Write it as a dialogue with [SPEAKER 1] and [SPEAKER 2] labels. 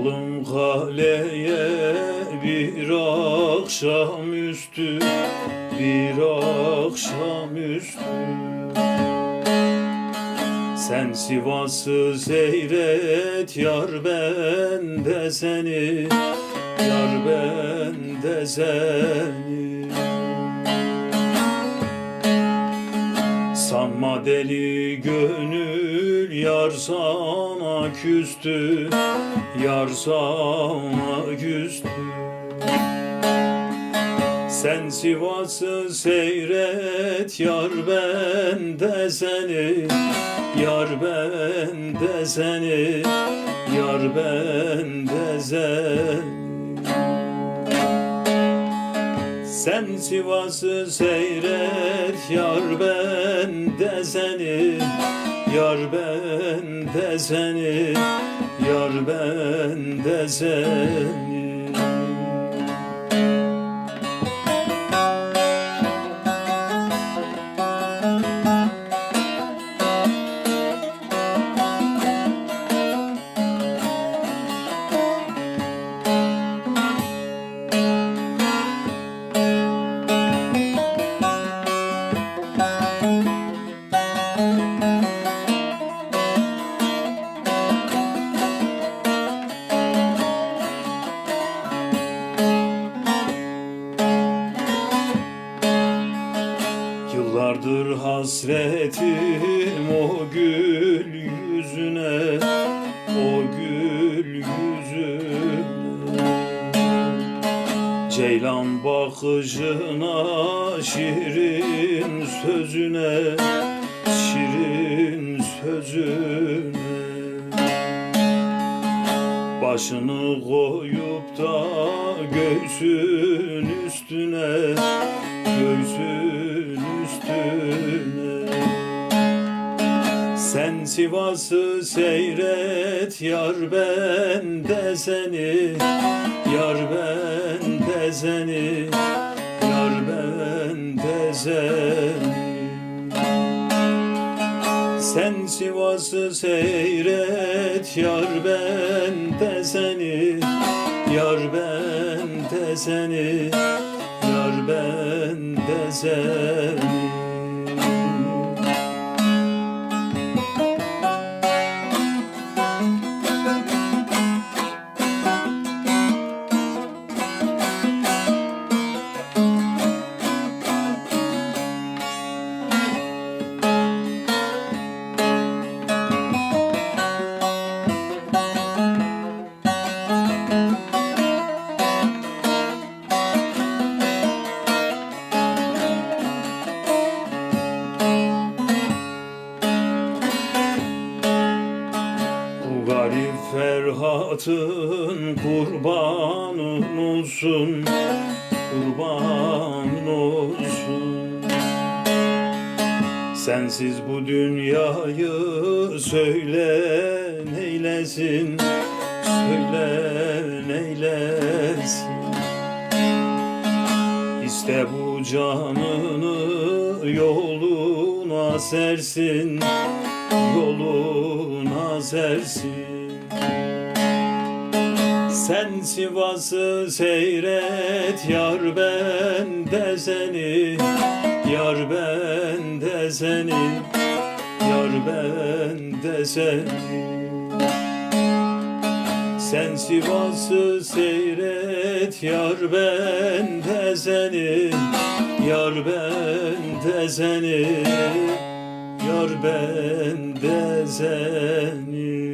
[SPEAKER 1] Çıkalım kaleye bir akşamüstü Bir akşamüstü. Sen Sivas'ı seyret yar ben de seni Yar ben de seni. Sanma deli gönül yar sana küstü Yar sana küstü. Sen Sivas'ı seyret yar ben de seni. Yar ben de seni Yar ben de seni. Sen Sivas'ı seyret yar ben de seni Yar ben de seni Yar ben de seni Yıllardır hasretim o gül yüzüne O gül yüzüne. Ceylan bakışına şirin sözüne Şirin sözüne. Başını koyup da göğsün üstüne Göğsün üstüne Sen Sivas'ı seyret yar ben de seni. Yar ben de seni Yar ben de seni. Sen Sivas'ı seyret yar ben de seni. Yar ben de seni Yar ben de seni Ferhat'ın kurbanın olsun Kurban olsun. Sensiz bu dünyayı söyle neylesin Söyle neylesin İste bu canını yoluna sersin Yoluna sersin Sen Sivas'ı seyret yar ben de seni. Yar ben de seni Yar ben de seni. Sen Sivas'ı seyret yar ben de seni. Yar ben de seni Yar ben de seni